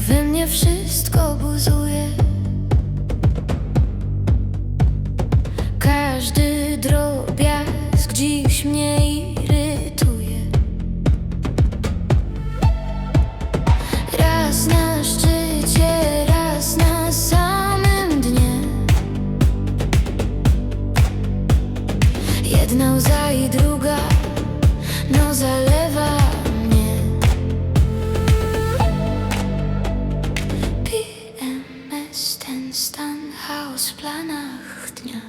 we mnie wszystko buzuje. Każdy drobiazg dziś mnie irytuje. Raz na szczycie, raz na samym dnie. Jedna łza i druga, no zalewa chaos w planach dnia.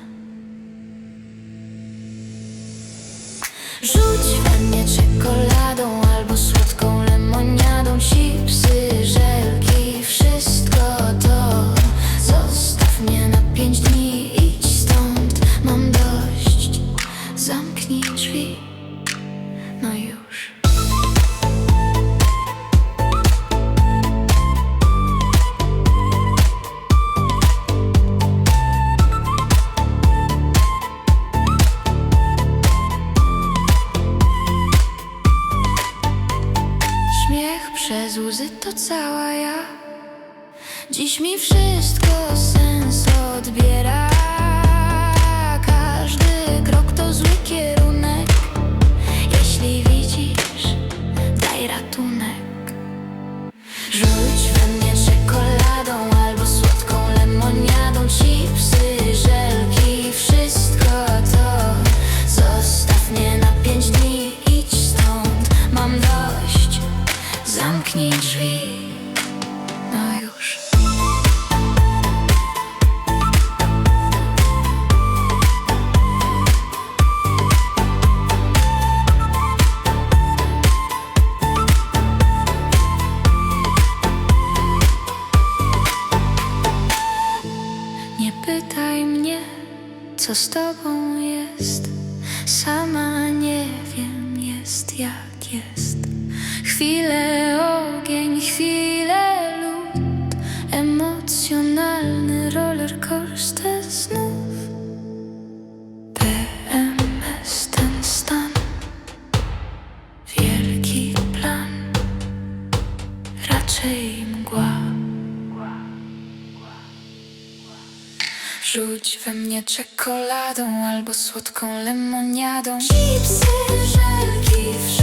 Rzuć we mnie czekoladą albo słodką lemoniadą. Chipsy, żelki, wszystko to. Zostaw mnie na pięć dni, idź stąd Mam dość, zamknij drzwi. No już przez łzy to cała ja. Dziś mi wszystko sens odbiera co z tobą jest. Sama nie wiem, jest jak jest. Chwilę ogień, chwilę lód. Emocjonalny roller coaster Rzuć we mnie czekoladą albo słodką lemoniadą. Chipsy, żelki,